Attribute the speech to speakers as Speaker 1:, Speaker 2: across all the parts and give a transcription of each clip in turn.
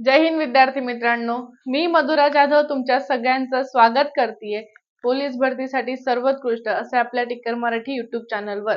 Speaker 1: जय हिंद विद्यार्थी मित्रांनो. मी मधुरा जाधव तुमच्या सगळ्यांचं स्वागत करते पोलीस भरतीसाठी सर्वोत्कृष्ट असे आपल्या टिक्कर मराठी युट्यूब चॅनलवर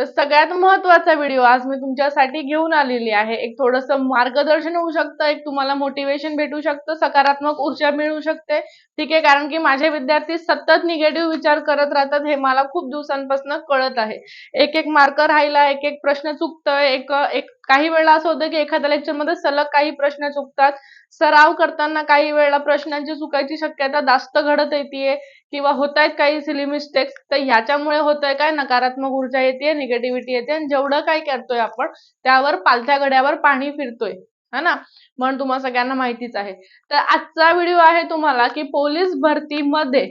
Speaker 1: तर सगळ्यात महत्त्वाचा व्हिडिओ आज मी तुमच्यासाठी घेऊन आलेली आहे. एक थोडस मार्गदर्शन होऊ शकतं एक तुम्हाला मोटिवेशन भेटू शकतं सकारात्मक ऊर्जा मिळू शकते. ठीक आहे कारण की माझे विद्यार्थी सतत निगेटिव्ह विचार करत राहतात हे मला खूप दिवसांपासून कळत आहे. एक एक मार्क राहिला एक एक प्रश्न चुकतोय एक एक काही वेळा असं होतं की एखाद्या लेक्चरमध्ये सलग काही प्रश्न चुकतात. सराव करताना काही वेळा प्रश्नांची चुकायची शक्यता जास्त घडत येते किंवा होत आहेत काही सिली मिस्टेक्स तर ह्याच्यामुळे होतंय काय? नकारात्मक ऊर्जा येते निगेटिव्हिटी येते आणि जेवढं काय करतोय आपण त्यावर पालथ्या गड्यावर पाणी फिरतोय. है ना? म्हणून तुम्हाला सगळ्यांना माहितीच आहे. तर आजचा व्हिडिओ आहे तुम्हाला की पोलीस भरतीमध्ये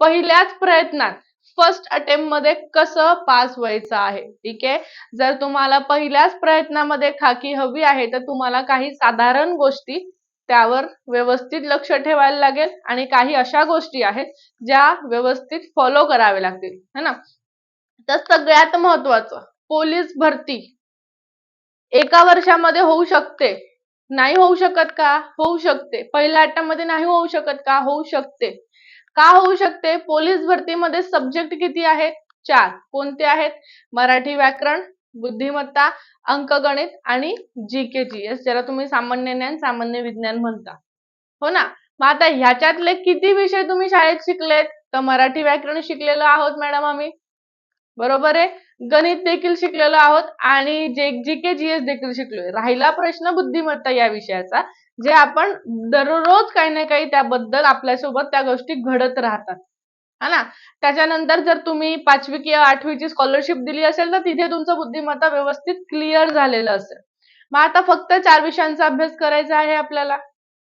Speaker 1: पहिल्याच प्रयत्नात फर्स्ट अटेम्प्टमध्ये कसं पास व्हायचं आहे. ठीक आहे? जर तुम्हाला पहिल्याच प्रयत्नामध्ये खाकी हवी आहे तर तुम्हाला काही साधारण गोष्टी त्यावर व्यवस्थित लक्ष ठेवायला लागेल आणि काही अशा गोष्टी आहेत ज्या व्यवस्थित फॉलो कराव्या लागतील. है ना? तर सगळ्यात महत्वाचं पोलीस भरती. एका वर्षामध्ये होऊ शकते. नाही होऊ शकत का? होऊ शकते. पहिल्या अट्टामध्ये नाही होऊ शकत का? होऊ शकते. का होऊ शकते? पोलीस भरतीमध्ये सब्जेक्ट किती आहेत चार. कोणते आहेत? मराठी व्याकरण बुद्धिमत्ता अंकगणित आणि जी के जी एस ज्याला तुम्ही सामान्य ज्ञान सामान्य विज्ञान म्हणता. हो ना? मग आता ह्याच्यातले किती विषय तुम्ही शाळेत शिकलेत? तर मराठी व्याकरण शिकलेलो आहोत मॅडम आम्ही. बरोबर आहे? गणित देखील शिकलेलो आहोत आणि जे जी के जी एस देखील शिकलोय. राहिला प्रश्न बुद्धिमत्ता या विषयाचा जे आपण दररोज काही ना काही त्याबद्दल आपल्यासोबत त्या गोष्टी घडत राहतात. हा ना? त्याच्यानंतर जर तुम्ही पाचवी किंवा आठवीची स्कॉलरशिप दिली असेल तर तिथे तुमचं बुद्धिमत्ता व्यवस्थित क्लिअर झालेलं असेल. मग आता फक्त चार विषयांचा अभ्यास करायचा आहे आपल्याला.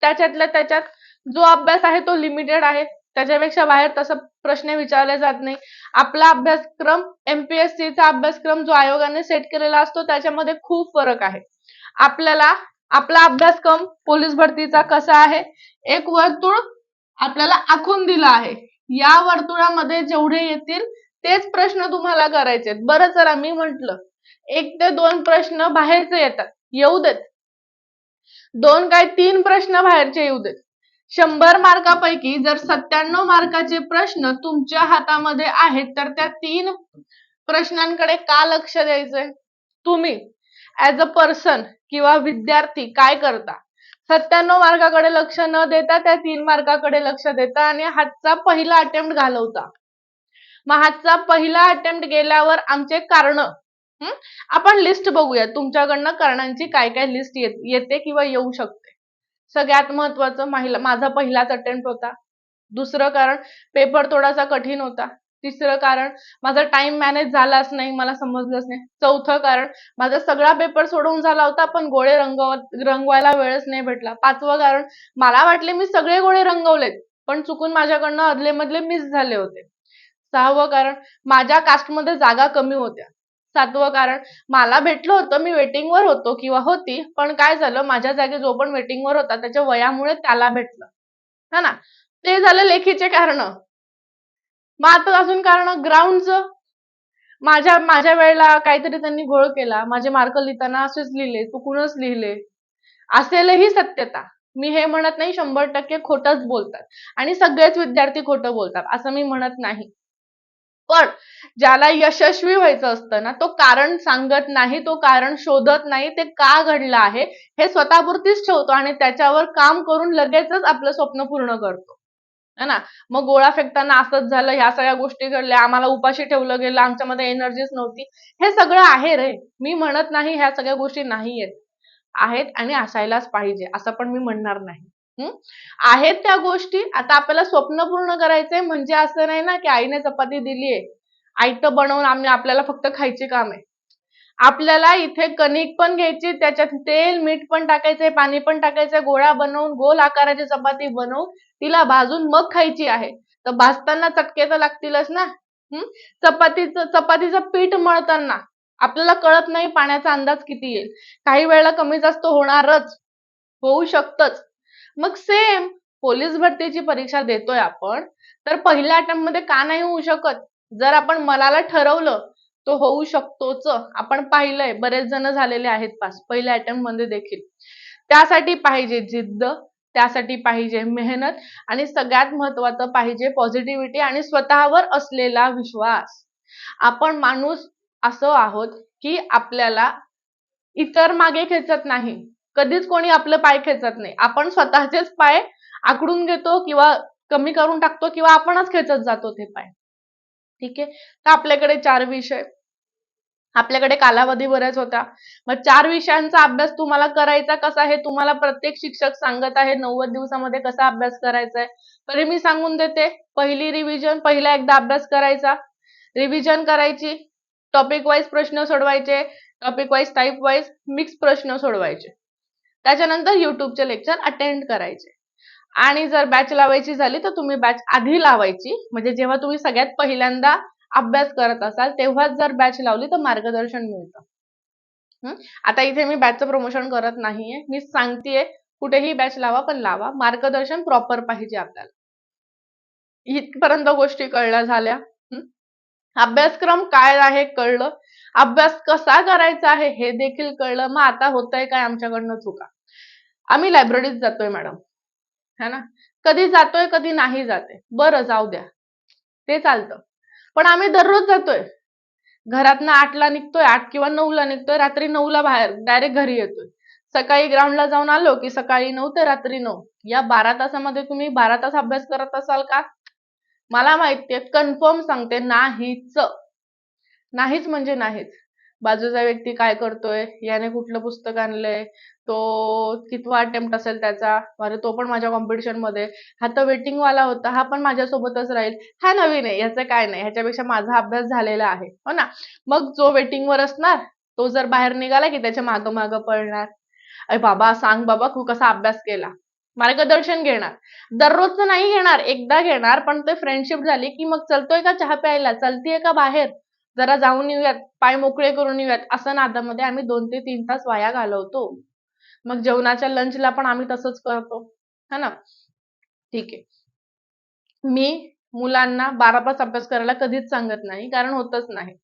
Speaker 1: त्याच्यातल्या त्याच्यात जो अभ्यास आहे तो लिमिटेड आहे. त्याच्यापेक्षा बाहेर तसं प्रश्न विचारले जात नाही. आपला अभ्यासक्रम एमपीएससीचा अभ्यासक्रम जो आयोगाने सेट केलेला असतो त्याच्यामध्ये खूप फरक आहे. आपल्याला आपला अभ्यासक्रम पोलीस भरतीचा कसा आहे? एक वर्तुळ आपल्याला आखून दिला आहे. या वर्तुळामध्ये जेवढे येतील तेच प्रश्न तुम्हाला करायचे बरं चला मी म्हंटल एक ते दोन प्रश्न बाहेरचे येतात येऊ देत. दोन काय तीन प्रश्न बाहेरचे येऊ देत. शंभर मार्कापैकी जर सत्त्याण्णव मार्काचे प्रश्न तुमच्या हातामध्ये आहेत तर त्या तीन प्रश्नांकडे का लक्ष द्यायचंय? तुम्ही ऍज अ पर्सन किंवा विद्यार्थी काय करता? सत्त्याण्णव मार्काकडे लक्ष न देता त्या तीन मार्काकडे लक्ष देता आणि हातचा पहिला अटेम्प्ट घालवता. मग हातचा पहिला अटेम्प्ट गेल्यावर आमचे कारण आपण लिस्ट बघूया तुमच्याकडनं कारणांची काय काय लिस्ट येते किंवा येऊ शकते. सगळ्यात महत्वाचं माझा पहिलाच अटेम्प्ट होता. दुसरं कारण पेपर थोडासा कठीण होता. तिसरं कारण माझा टाइम मॅनेज झालाच नाही मला समजलंच नाही. चौथं कारण माझा सगळा पेपर सोडवून झाला होता पण गोळे रंगव रंगवायला वेळच नाही भेटला. पाचवं कारण मला वाटले मी सगळे गोळे रंगवलेत पण चुकून माझ्याकडनं अदले मधले मिस झाले होते. सहावं कारण माझ्या कास्टमध्ये जागा कमी होत्या. सातवं कारण मला भेटलं होतं मी वेटिंगवर होतो किंवा होती पण काय झालं माझ्या जागी जो पण वेटिंगवर होता त्याच्या वयामुळे त्याला भेटलं. हा ना? ते झालं लेखीचे कारण. मग आता अजून कारण ग्राउंडचं माझ्या माझ्या वेळेला काहीतरी त्यांनी घोळ केला. माझे मार्क लिहिताना असेच लिहिले चुकूनच लिहिले. असेलही सत्यता. मी हे म्हणत नाही शंभर टक्के खोटच बोलतात. आणि सगळेच विद्यार्थी खोटं बोलतात असं मी म्हणत नाही. पण ज्याला यशस्वी व्हायचं असतं ना तो कारण सांगत नाही तो कारण शोधत नाही ते का घडलं आहे हे स्वतःपुरतीच ठेवतो आणि त्याच्यावर काम करून लगेचच आपलं स्वप्न पूर्ण करतो. है ना? मग गोळा फेकताना असंच झालं ह्या सगळ्या गोष्टी घडल्या आम्हाला उपाशी ठेवलं गेलं आमच्यामध्ये एनर्जीच नव्हती. हे सगळं आहे रे. मी म्हणत नाही ह्या सगळ्या गोष्टी नाही आहेत. आहेत आणि असायलाच पाहिजे असं पण मी म्हणणार नाही. आहेत त्या गोष्टी आता आपल्याला स्वप्न पूर्ण करायचंय म्हणजे असं नाही ना की आईने चपाती दिलीये. आयत बनवून आम्ही आपल्याला फक्त खायचे काम आहे. आपल्याला इथे कणिक पण घ्यायची त्याच्यात तेल मीठ पण टाकायचंय पाणी पण टाकायचंय गोळा बनवून गोल आकाराची चपाती बनवून तिला भाजून मग खायची आहे. तर भाजताना चटके तर लागतीलच ना? हम्म चपातीचं चपातीचं पीठ मळताना आपल्याला कळत नाही पाण्याचा अंदाज किती येईल. काही वेळेला कमी जास्त होणारच होऊ शकतच. मग सेम पोलीस भरतीची परीक्षा देतोय आपण तर पहिल्या अटेम्प्टमध्ये का नाही होऊ शकत? जर आपण मनाला ठरवलं तो होऊ शकतोच. आपण पाहिलंय बरेच जण झालेले आहेत पास पहिल्या अटेम्प्टमध्ये देखील. त्यासाठी पाहिजे जिद्द त्यासाठी पाहिजे मेहनत आणि सगळ्यात महत्वाचं पाहिजे पॉझिटिव्हिटी आणि स्वतःवर असलेला विश्वास. आपण माणूस असं आहोत की आपल्याला इतर मागे खेचत नाही. कधीच कोणी आपलं पाय खेचत नाही. आपण स्वतःचेच पाय आकडून घेतो किंवा कमी करून टाकतो किंवा आपणच खेचत जातो ते पाय. ठीक आहे? तर आपल्याकडे चार विषय. आपल्याकडे कालावधी बरेच होता. मग चार विषयांचा अभ्यास तुम्हाला करायचा कसा हे तुम्हाला प्रत्येक शिक्षक सांगत आहे नव्वद दिवसामध्ये कसा अभ्यास करायचा आहे तरी मी सांगून देते पहिली रिव्हिजन पहिला एकदा अभ्यास करायचा. रिव्हिजन करायची टॉपिक वाईज प्रश्न सोडवायचे topic wise type wise mix प्रश्न सोडवायचे. त्याच्यानंतर युट्यूबचे लेक्चर अटेंड करायचे. आणि जर बॅच लावायची झाली तर तुम्ही बॅच आधी लावायची. म्हणजे जेव्हा तुम्ही सगळ्यात पहिल्यांदा अभ्यास करत असाल तेव्हाच जर बॅच लावली तर मार्गदर्शन मिळतं. आता इथे मी बॅचचं प्रमोशन करत नाहीये. मी सांगतेय कुठेही बॅच लावा पण लावा. मार्गदर्शन प्रॉपर पाहिजे आपल्याला. इथपर्यंत गोष्टी कळल्या झाल्या. अभ्यासक्रम काय आहे कळलं? अभ्यास कसा करायचा आहे हे देखील कळलं. मग आता होतंय काय आमच्याकडनं चुका? आम्ही लायब्ररीत जातोय मॅडम है ना? कधी जातोय कधी नाही जाते. बरं जाऊ द्या. ते चालतं. पण आम्ही दररोज जातोय. घरातनं आठला निघतोय आठ किंवा नऊला निघतोय रात्री नऊला बाहेर डायरेक्ट घरी येतोय. सकाळी ग्राउंडला जाऊन आलो की सकाळी नऊ ते रात्री नऊ. या बारा तासामध्ये तुम्ही बारा तास अभ्यास करत असाल का? मला माहितीये कन्फर्म सांगते नाहीच. नाहीच म्हणजे नाहीच. बाजूचा व्यक्ती काय करतोय? याने कुठलं पुस्तक आणलंय? तो कितवा अटेम्प्ट असेल त्याचा? अरे तो पण माझ्या कॉम्पिटिशनमध्ये हा तर वेटिंग वाला होता. हा पण माझ्यासोबतच राहील. हा नवीन आहे. याचं काय नाही. ह्याच्यापेक्षा माझा अभ्यास झालेला आहे. हो ना? मग जो वेटिंगवर असणार तो जर बाहेर निघाला की त्याच्या मागं मागं पळणार. अरे बाबा सांग बाबा तू कसा अभ्यास केला? मार्गदर्शन घेणार. दररोजचं नाही घेणार. एकदा घेणार पण ते फ्रेंडशिप झाली की मग चलतोय का चहा प्यायला? चलतीये का बाहेर? जरा जाऊन येऊयात. पाय मोकळे करून येऊयात. असं नादामध्ये आम्ही दोन ते तीन तास वाया घालवतो. मग जेवणाच्या लंचला पण आम्ही तसंच करतो. है ना? ठीक आहे. मी मुलांना बारा तास अभ्यास करायला कधीच सांगत नाही कारण होतच नाही.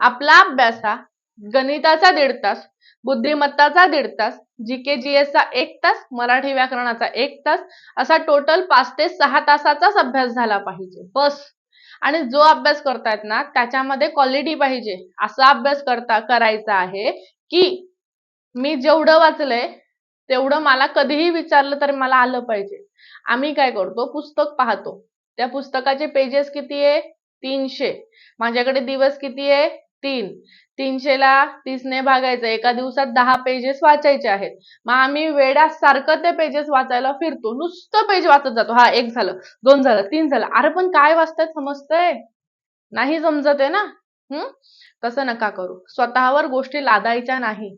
Speaker 1: आपला अभ्यास हा गणिताचा दीड तास बुद्धिमत्ताचा दीड तास जी के चा एक तास मराठी व्याकरणाचा एक तास असा टोटल पाच ते सहा तासाचाच अभ्यास झाला पाहिजे. बस. आणि जो अभ्यास करतायत ना त्याच्यामध्ये क्वालिटी पाहिजे. असा अभ्यास करता करायचा आहे की मी जेवढं वाचलंय तेवढं मला कधीही विचारलं तरी मला आलं पाहिजे. आम्ही काय करतो? पुस्तक पाहतो. त्या पुस्तकाचे पेजेस किती आहे? तीनशे. माझ्याकडे दिवस किती आहे? तीन. तीनशेला तीसने भागायचं. एका दिवसात दहा पेजेस वाचायचे आहेत. मग आम्ही वेड्यासारखं ते पेजेस वाचायला फिरतो. नुसतं पेज वाचत जातो. हा एक झालं दोन झालं तीन झालं. अरे पण काय वाचतायत समजतंय? नाही समजत आहे ना? हम्म तसं नका करू. स्वतःवर गोष्टी लादायच्या नाही.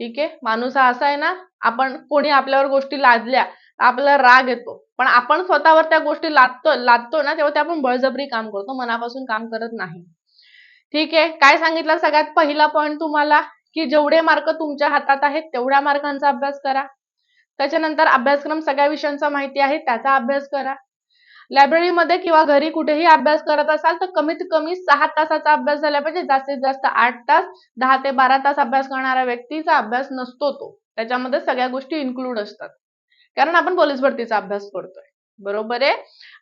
Speaker 1: ठीक आहे? माणूस हा असा आहे ना आपण कोणी आपल्यावर गोष्टी लादल्या आपल्याला राग येतो. पण आपण स्वतःवर त्या गोष्टी लादतो लादतो ना तेव्हा ते आपण बळजबरी काम करतो मनापासून काम करत नाही. ठीक आहे? काय सांगितलं सगळ्यात पहिला पॉईंट तुम्हाला? की जेवढे मार्क तुमच्या हातात आहेत तेवढ्या मार्कांचा अभ्यास करा. त्याच्यानंतर अभ्यासक्रम सगळ्या विषयांचा माहिती आहे त्याचा अभ्यास करा. लायब्ररीमध्ये किंवा घरी कुठेही अभ्यास करत असाल तर कमीत कमी सहा तासाचा अभ्यास झाला पाहिजे. जास्तीत जास्त आठ तास दहा ते बारा तास अभ्यास करणाऱ्या व्यक्तीचा अभ्यास नसतो तो. त्याच्यामध्ये सगळ्या गोष्टी इन्क्लूड असतात. कारण आपण पोलीस भरतीचा अभ्यास करतोय. बरोबर आहे?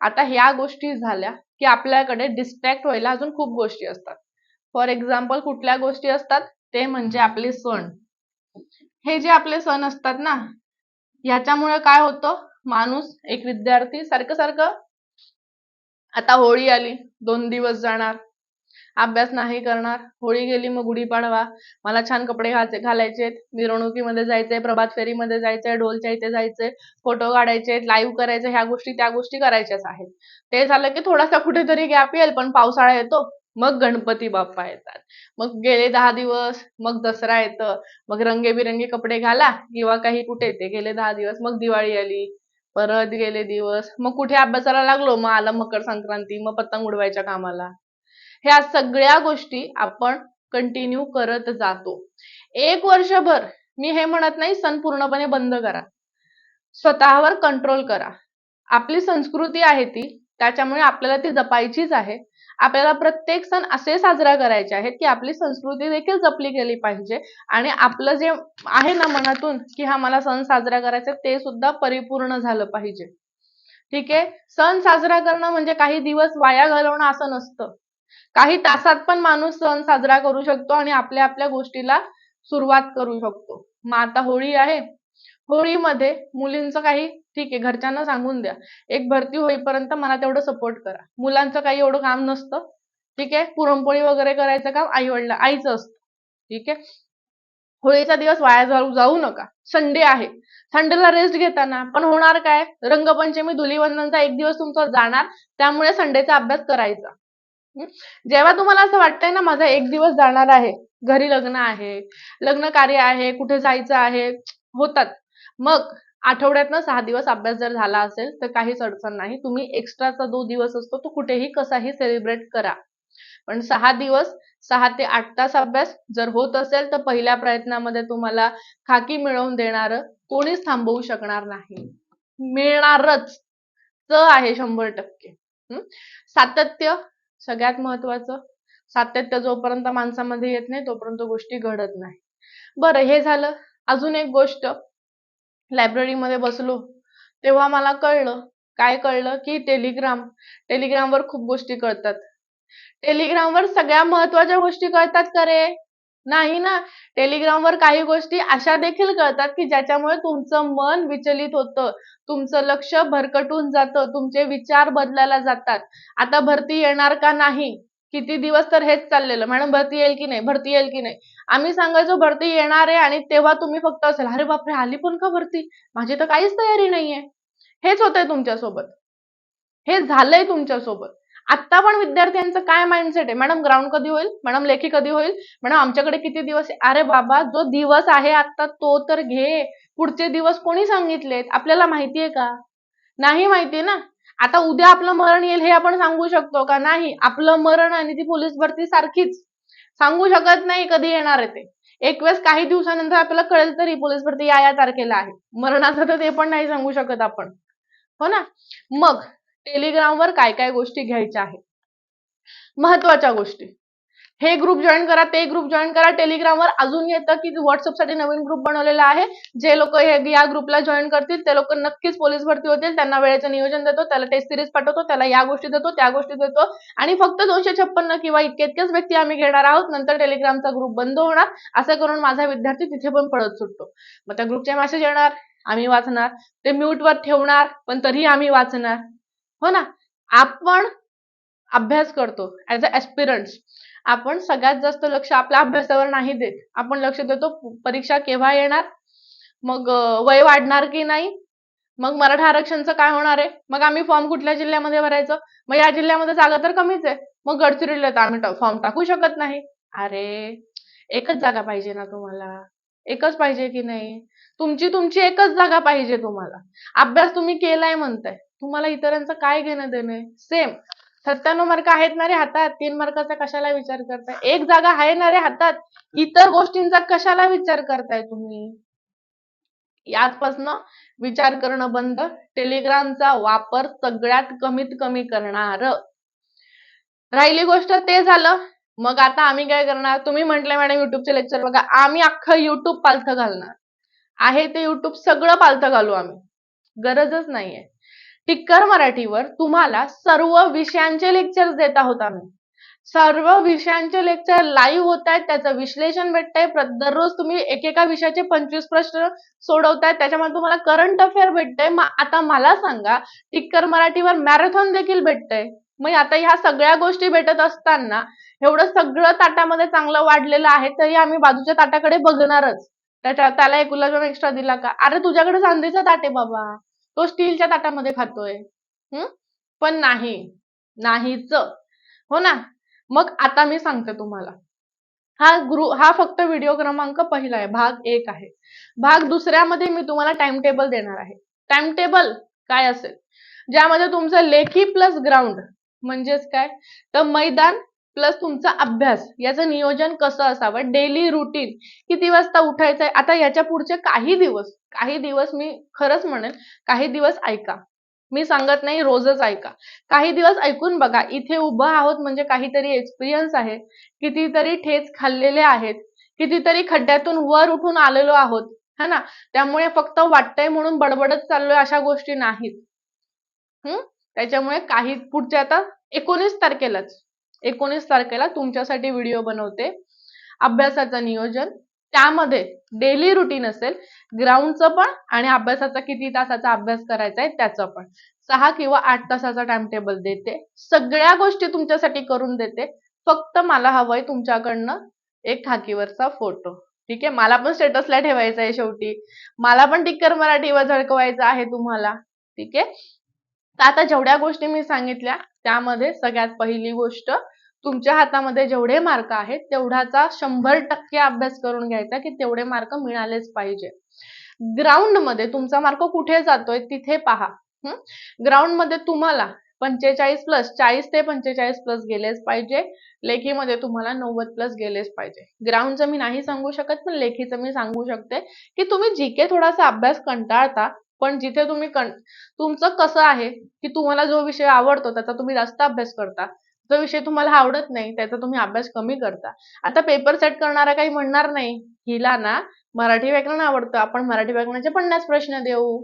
Speaker 1: आता ह्या गोष्टी झाल्या की आपल्याकडे डिस्ट्रॅक्ट व्हायला अजून खूप गोष्टी असतात. फॉर एक्झाम्पल कुठल्या गोष्टी असतात? ते म्हणजे आपले सण. हे जे आपले सण असतात ना ह्याच्यामुळे काय होतं? माणूस एक विद्यार्थी सारखं सारखं आता होळी आली. दोन दिवस जाणार. अभ्यास नाही करणार. होळी गेली मग गुढीपाडवा मला छान कपडे घालायचे घालायचेत. मिरवणुकीमध्ये जायचंय प्रभात फेरीमध्ये जायचंय ढोलच्या इथे जायचंय. फोटो काढायचे लाईव्ह करायचे. ह्या गोष्टी त्या गोष्टी करायच्याच आहेत. ते झालं की थोडासा कुठेतरी गॅप येईल पण पावसाळा येतो. मग गणपती बाप्पा येतात. मग गेले दहा दिवस मग दसरा येतं. मग रंगेबिरंगी कपडे घाला. किंवा काही कुठे येते गेले दहा दिवस मग दिवाळी आली. परत गेले दिवस. मग कुठे अभ्यासाला लागलो? मग आला मकर संक्रांती मग पतंग उडवायच्या कामाला. ह्या सगळ्या गोष्टी आपण कंटिन्यू करत जातो. एक वर्षभर मी हे म्हणत नाही सण पूर्णपणे बंद करा. स्वतःवर कंट्रोल करा. आपली संस्कृती आहे ती त्याच्यामुळे आपल्याला ती जपायचीच आहे. आपल्याला प्रत्येक सण असे साजरा करायचे आहेत की आपली संस्कृती देखील जपली गेली पाहिजे. आणि आपलं जे आहे ना मनातून की हा मला सण साजरा करायचा ते सुद्धा परिपूर्ण झालं पाहिजे. ठीक आहे? सण साजरा करणं म्हणजे काही दिवस वाया घालवणं असं नसतं. काही तासात पण माणूस सण साजरा करू शकतो आणि आपल्या आपल्या गोष्टीला सुरुवात करू शकतो. मग आता होळी आहे. होळीमध्ये मुलींचं काही ठीक आहे घरच्यांना सांगून द्या. एक भरती होईपर्यंत मला तेवढं सपोर्ट करा. मुलांचं काही एवढं काम नसतं. ठीक आहे पुरणपोळी वगैरे करायचं काम आई वडिला आईचं असतं. ठीक आहे? होळीचा दिवस वाया जाऊ जाऊ नका. संडे आहे. संडेला रेस्ट घेताना पण होणार काय? रंगपंचमी धुलीवंदनचा एक दिवस तुमचा जाणार त्यामुळे संडेचा अभ्यास करायचा. जेव्हा तुम्हाला असं वाटतंय ना माझा एक दिवस जाणार आहे. घरी लग्न आहे. लग्न कार्य आहे कुठे जायचं आहे? होतात. मग आठवड्यातनं सहा दिवस अभ्यास जर झाला असेल तर काहीच अडचण नाही. तुम्ही एक्स्ट्राचा जो दिवस असतो तो कुठेही कसाही सेलिब्रेट करा. पण सहा दिवस सहा ते आठ तास अभ्यास जर होत असेल तर पहिल्या प्रयत्नामध्ये तुम्हाला खाकी मिळवून देणार कोणीच थांबवू शकणार नाही. मिळणारच. च आहे शंभर टक्के. सातत्य सगळ्यात महत्वाचं. सातत्य जोपर्यंत माणसामध्ये येत नाही तोपर्यंत गोष्टी घडत नाही. बरं हे झालं. अजून एक गोष्ट. लायब्ररीमध्ये बसलो तेव्हा मला कळलं काय कळलं की टेलिग्राम टेलिग्रामवर खूप गोष्टी कळतात. टेलिग्रामवर सगळ्या महत्त्वाच्या गोष्टी कळतात का रे? नाही ना. टेलिग्रामवर काही गोष्टी अशा देखील कळतात की ज्याच्यामुळे तुमचं मन विचलित होतं तुमचं लक्ष भरकटून जातं तुमचे विचार बदलायला जातात. आता भरती येणार का नाही? किती दिवस तर हेच चाललेलं. मॅडम भरती येईल की नाही? भरती येईल की नाही? आम्ही सांगायचो भरती येणार आहे आणि तेव्हा तुम्ही फक्त असेल. अरे बापरे आली पण का भरती? माझी तर काहीच तयारी नाहीये. हेच होतंय तुमच्यासोबत. हे झालंय तुमच्यासोबत. आता पण विद्यार्थ्यांचं काय माइंडसेट आहे? मॅडम ग्राउंड कधी होईल? मॅडम लेखी कधी होईल? मॅडम आमच्याकडे किती दिवस अरे बाबा जो दिवस आहे आता तो तर घे. पुढचे दिवस कोणी सांगितलेत? आपल्याला माहितीये का? नाही माहितीये ना? आता उद्या आपलं मरण येईल हे आपण सांगू शकतो का? नाही. आपलं मरण आणि ती पोलीस भरती सारखीच. सांगू शकत नाही कधी येणार आहे ते. एक वेळेस काही दिवसानंतर आपल्याला कळेल तरी पोलीस भरती या या तारखेला आहे. मरणाचं तर ते पण नाही सांगू शकत आपण. हो ना? मग टेलिग्रामवर काय काय गोष्टी घ्यायच्या आहेत? महत्त्वाच्या गोष्टी. हे ग्रुप जॉईन करा ते ग्रुप जॉईन करा. टेलिग्रामवर अजून येतं की व्हॉट्सअपसाठी नवीन ग्रुप बनवलेला आहे. जे लोक या ग्रुपला जॉईन करतील ते लोक नक्कीच पोलीस भरती होतील. त्यांना वेळेचं नियोजन देतो त्याला टेस्ट सिरीज पाठवतो त्याला या गोष्टी देतो त्या गोष्टी देतो. आणि फक्त दोनशे छप्पन्न किंवा इतके इतकेच व्यक्ती आम्ही घेणार आहोत. नंतर टेलिग्रामचा ग्रुप बंद होणार. असं करून माझा विद्यार्थी तिथे पण पळत सुटतो. मग त्या ग्रुपचे मेसेज येणार आम्ही वाचणार. ते म्यूटवर ठेवणार पण तरीही आम्ही वाचणार. हो ना? आपण अभ्यास करतो. ऍज अ एस्पिरंट्स आपण सगळ्यात जास्त लक्ष आपल्या अभ्यासावर नाही देत. आपण लक्ष देतो परीक्षा केव्हा येणार मग वय वाढणार की नाही मग मराठा आरक्षणचं काय होणार आहे? मग आम्ही फॉर्म कुठल्या जिल्ह्यामध्ये भरायचं? मग या जिल्ह्यामध्ये जागा तर कमीच आहे. मग गडचिरोलीला तर आम्ही फॉर्म टाकू शकत नाही. अरे एकच जागा पाहिजे ना तुम्हाला. एकच पाहिजे की नाही? तुमची तुमची एकच जागा पाहिजे तुम्हाला. अभ्यास तुम्ही केलाय म्हणताय. तुम्हाला इतरांचं काय घेणं देणं सेम सत्त्याण्णव मार्क आहेत ना रे हातात. तीन मार्काचा कशाला विचार करताय? एक जागा आहे ना रे हातात. इतर गोष्टींचा कशाला विचार करताय तुम्ही? याचपासनं विचार करणं बंद. टेलिग्रामचा वापर सगळ्यात कमीत कमी करणार. राहिली गोष्ट ते झालं. मग आता आम्ही काय करणार? तुम्ही म्हटलं मॅडम युट्यूबचे लेक्चर बघा. आम्ही अख्खं युट्यूब पालथं घालणार. आहे ते युट्यूब सगळं पालथं घालू आम्ही. गरजच नाहीये. टिक्कर मराठीवर तुम्हाला सर्व विषयांचे लेक्चर्स देत आहोत आम्ही. सर्व विषयांचे लेक्चर लाईव्ह होत आहेत त्याचं विश्लेषण भेटतंय. दररोज तुम्ही एकेका विषयाचे पंचवीस प्रश्न सोडवतायत त्याच्यामध्ये तुम्हाला करंट अफेअर भेटतंय. मग आता मला सांगा टिक्कर मराठीवर मॅरेथॉन देखील भेटतंय. मग आता ह्या सगळ्या गोष्टी भेटत असताना एवढं सगळं ताटामध्ये चांगलं वाढलेलं आहे तरी आम्ही बाजूच्या ताटाकडे बघणारच. त्याच्या त्याला एक गुलाबजाम एक्स्ट्रा दिला का? अरे तुझ्याकडे चांदीचा ताट आहे बाबा. तो स्टीलच्या ताटामध्ये खातोय. हम्म पण नाही. नाहीच. हो ना? मग आता मी सांगते तुम्हाला. हा ग्रु हा फक्त व्हिडिओ क्रमांक पहिला आहे. भाग एक आहे. भाग दुसऱ्यामध्ये मी तुम्हाला टाइम टेबल देणार आहे. टाइम टेबल काय असेल? ज्यामध्ये तुमचं लेखी प्लस ग्राउंड म्हणजेच काय? तर मैदान प्लस तुमचा अभ्यास याचं नियोजन कसं असावं? डेली रुटीन किती वाजता उठायचंय? आता याच्या पुढचे काही दिवस काही दिवस मी खरंच म्हणेन काही दिवस ऐका. मी सांगत नाही रोजच ऐका. काही दिवस ऐकून बघा इथे उभं आहोत म्हणजे काहीतरी एक्सपिरियन्स आहे. कितीतरी ठेच खाल्लेले आहेत. कितीतरी खड्ड्यातून वर उठून आलेलो आहोत है ना? त्यामुळे फक्त वाटतंय म्हणून बडबडत चाललोय अशा गोष्टी नाहीत. हम्म त्याच्यामुळे काही पुढच्या आता एकोणीस तारखेलाच. एकोणीस तारखेला तुमच्यासाठी व्हिडिओ बनवते. अभ्यासाचं नियोजन. त्यामध्ये डेली रुटीन असेल ग्राउंडचं पण आणि अभ्यासाचा किती तासाचा अभ्यास करायचा आहे त्याचं पण. सहा किंवा आठ तासाचा टाइम टेबल देते. सगळ्या गोष्टी तुमच्यासाठी करून देते. फक्त मला हवंय तुमच्याकडनं एक खाकीवरचा फोटो ठीक आहे? मला पण स्टेटसला ठेवायचा आहे शेवटी. मला पण टिक्कर मराठीवर झळकवायचं आहे तुम्हाला. ठीक आहे? तर आता जेवढ्या गोष्टी मी सांगितल्या त्यामध्ये सगळ्यात पहिली गोष्ट तुमच्या हातामध्ये जेवढे मार्क आहेत तेवढाचा शंभर टक्के अभ्यास करून घ्यायचा की तेवढे मार्क मिळालेच पाहिजे. ग्राउंडमध्ये तुमचा मार्क कुठे जातोय तिथे पहा. ग्राउंडमध्ये तुम्हाला पंचेचाळीस प्लस चाळीस ते पंचेचाळीस प्लस गेलेच पाहिजे. लेखीमध्ये तुम्हाला नव्वद प्लस गेलेच पाहिजे. ग्राउंडचं मी नाही सांगू शकत पण लेखीचं मी सांगू शकते की तुम्ही जीके थोडासा अभ्यास कंटाळता पण जिथे तुम्ही कं तुमचं कसं आहे की तुम्हाला जो विषय आवडतो त्याचा तुम्ही जास्त अभ्यास करता. जो विषय तुम्हाला आवडत नाही त्याचा तुम्ही अभ्यास कमी करता. आता पेपर सेट करणारा काही म्हणणार नाही. हिला ना मराठी व्याकरण आवडतं. आपण मराठी व्याकरणाचे पन्नास प्रश्न देऊ.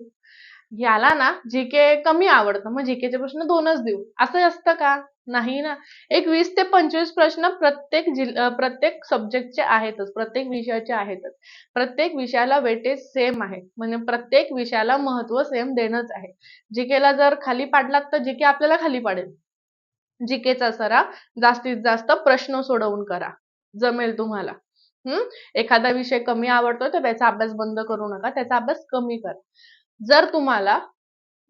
Speaker 1: याला ना जीके कमी आवडतं. मग जीकेचे प्रश्न दोनच देऊ. असं असतं का? नाही ना. एक वीस ते पंचवीस प्रश्न प्रत्येक जिल्हा प्रत्येक सब्जेक्टचे आहेतच. प्रत्येक विषयाचे आहेतच. प्रत्येक विषयाला वेटेज सेम आहे. म्हणजे प्रत्येक विषयाला महत्त्व सेम देणंच आहे. जीकेला जर खाली पाडलात तर जीके आपल्याला खाली पाडेल. जीकेचा सरा जास्तीत जास्त प्रश्न सोडवून करा. जमेल तुम्हाला. हम्म एखादा विषय कमी आवडतो तर त्याचा अभ्यास बंद करू नका त्याचा अभ्यास कमी करा. जर तुम्हाला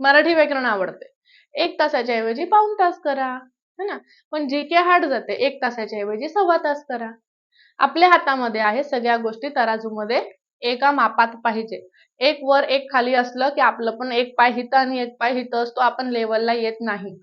Speaker 1: मराठी व्याकरण आवडते एक तासाच्या ऐवजी पाऊन तास करा है ना? पण जी के हार्ड जाते एक तासाच्या ऐवजी सव्वा तास करा. आपल्या हातामध्ये आहे सगळ्या गोष्टी तराजूमध्ये एका मापात पाहिजे. एक वर एक खाली असलं की आपलं पण एक पाय हित आणि एक पाय हित असतो आपण लेवलला येत नाही.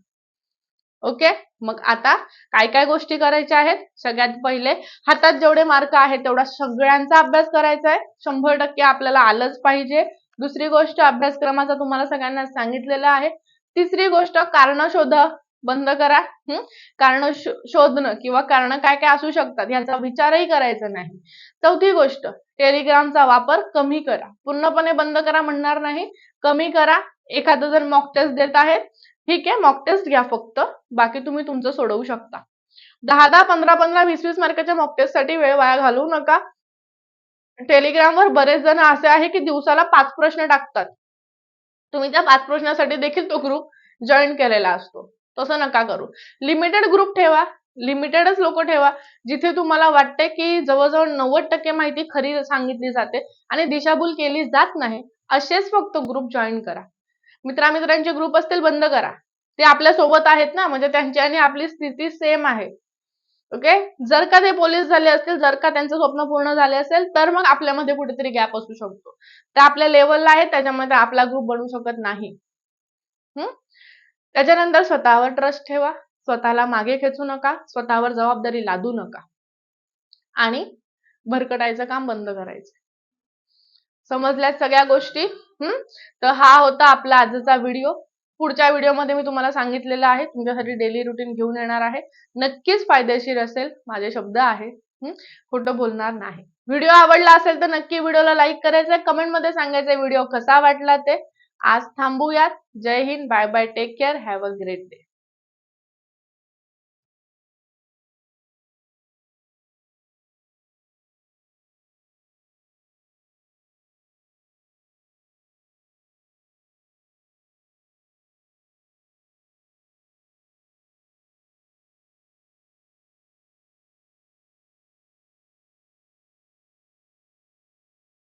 Speaker 1: ओके? मग आता काय काय गोष्टी करायच्या आहेत? सगळ्यात पहिले हातात जेवढे मार्क आहेत तेवढा सगळ्यांचा अभ्यास करायचा आहे. शंभर टक्के आपल्याला आलंच पाहिजे. दुसरी गोष्ट अभ्यासक्रमाचा तुम्हाला सगळ्यांना सांगितलेलं आहे. तिसरी गोष्ट कारण शोध बंद करा. हम्म कारण शोधणं किंवा कारण काय काय असू शकतात याचा विचारही करायचा नाही. चौथी गोष्ट टेलिग्रामचा वापर कमी करा. पूर्णपणे बंद करा म्हणणार नाही. कमी करा. एखादं जर मॉक टेस्ट देत आहेत ठीक आहे मॉक टेस्ट घ्या फक्त. बाकी तुम्ही तुमचं सोडवू शकता. दहा दहा पंधरा पंधरा वीस वीस मार्काच्या मॉक टेस्टसाठी वेळ वाया घालवू नका. टेलिग्रामवर बरेच जण असे आहे की दिवसाला पाच प्रश्न टाकतात. तुम्ही त्या पाच प्रश्नासाठी देखील तो ग्रुप जॉईन केलेला असतो. तसं नका करू. लिमिटेड ग्रुप ठेवा. लिमिटेडच लोक ठेवा. जिथे तुम्हाला वाटते की जवळजवळ नव्वद टक्के माहिती खरी सांगितली जाते आणि दिशाभूल केली जात नाही असेच फक्त ग्रुप जॉईन करा. मित्रामित्रांचे ग्रुप असतील बंद करा. ते आपल्यासोबत आहेत ना म्हणजे त्यांची आणि आपली स्थिती सेम आहे. ओके जर का ते पोलीस झाले असतील जर का त्यांचं स्वप्न पूर्ण झाले असेल तर मग आपल्यामध्ये कुठेतरी गॅप असू शकतो. ते आपल्या लेवलला आहे त्याच्यामध्ये आपला ग्रुप बनू शकत नाही. हम्म त्याच्यानंतर स्वतःवर ट्रस्ट ठेवा. स्वतःला मागे खेचू नका. स्वतःवर जबाबदारी लादू नका. आणि भरकटायचं काम बंद करायचं. समजल्यात सगळ्या गोष्टी. हम्म? तर हा होता आपला आजचा व्हिडिओ. पुढच्या व्हिडिओमध्ये मी तुम्हाला सांगितलेलं आहे. तुमच्यासाठी डेली रुटीन घेऊन येणार आहे. नक्कीच फायदेशीर असेल. माझे शब्द आहेत खोटं बोलणार नाही. व्हिडिओ आवडला असेल तर नक्की व्हिडिओला लाईक करायचंय कमेंटमध्ये सांगायचं व्हिडिओ कसा वाटला ते. आज थांबूयात. Jai Hind. Bye bye take care have a great day